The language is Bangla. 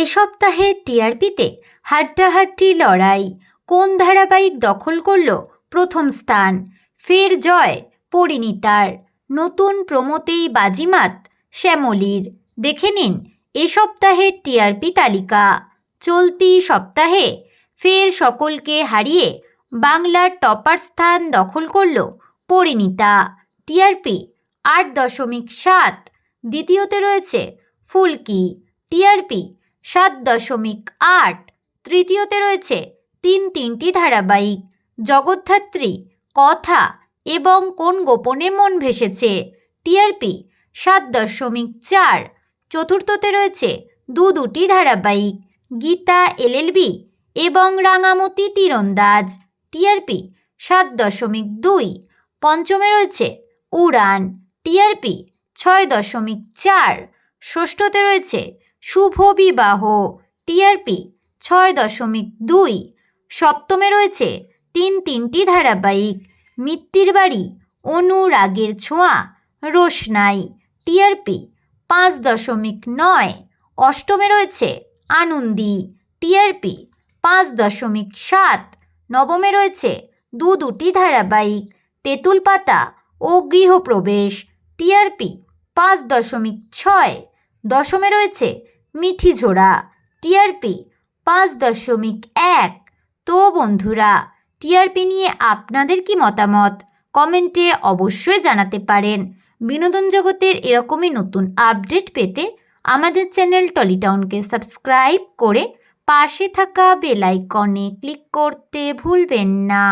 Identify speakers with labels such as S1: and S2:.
S1: এ সপ্তাহে টিআরপিতে হাড্ডাহাড্ডি লড়াই, কোন ধারাবাহিক দখল করল প্রথম স্থান? ফের জয় পরিণীতার নতুন প্রমোতেই বাজিমাত শ্যামলীর। দেখে নিন, এ সপ্তাহের টিআরপি তালিকা। চলতি সপ্তাহে ফের সকলকে হারিয়ে বাংলার টপার স্থান দখল করল পরিণীতা। টিআরপি আট দশমিক সাত, দ্বিতীয়তে রয়েছে ফুলকি। টিআরপি সাত দশমিক আট। তৃতীয়তে রয়েছে তিন তিনটি ধারাবাহিক, জগদ্ধাত্রী, কথা এবং কোন গোপনে মন ভেসেছে? টিআরপি সাত দশমিক চার। চতুর্থতে রয়েছে দু দুটি ধারাবাহিক, গীতা এলএলবি এবং রাঙামতি তীরন্দাজ। টিআরপি সাত দশমিক দুই। পঞ্চমে রয়েছে উড়ান। টিআরপি ছয় দশমিক চার। ষষ্ঠতে রয়েছে শুভ বিবাহ টিআরপি ছয় দশমিক দুই। সপ্তমে রয়েছে তিন তিনটি ধারাবাহিক, মিত্তির বাড়ি, অনুরাগের ছোঁয়া, রোশনাই টিআরপি পাঁচ দশমিক নয়। অষ্টমে রয়েছে আনন্দি টিআরপি পাঁচ দশমিক সাত। নবমে রয়েছে দু দুটি ধারাবাহিক তেঁতুল পাতা ও গৃহপ্রবেশ টিআরপি পাঁচ দশমিক ছয়। দশমে রয়েছে মিঠি ঝোড়া, টিআরপি পাঁচ দশমিক এক। তো বন্ধুরা, টিআরপি নিয়ে আপনাদের কি মতামত? কমেন্টে অবশ্যই জানাতে পারেন। বিনোদন জগতের এরকমই নতুন আপডেট পেতে আমাদের চ্যানেল টলিটাউনকে সাবস্ক্রাইব করে পাশে থাকা বেল আইকনে ক্লিক করতে ভুলবেন না।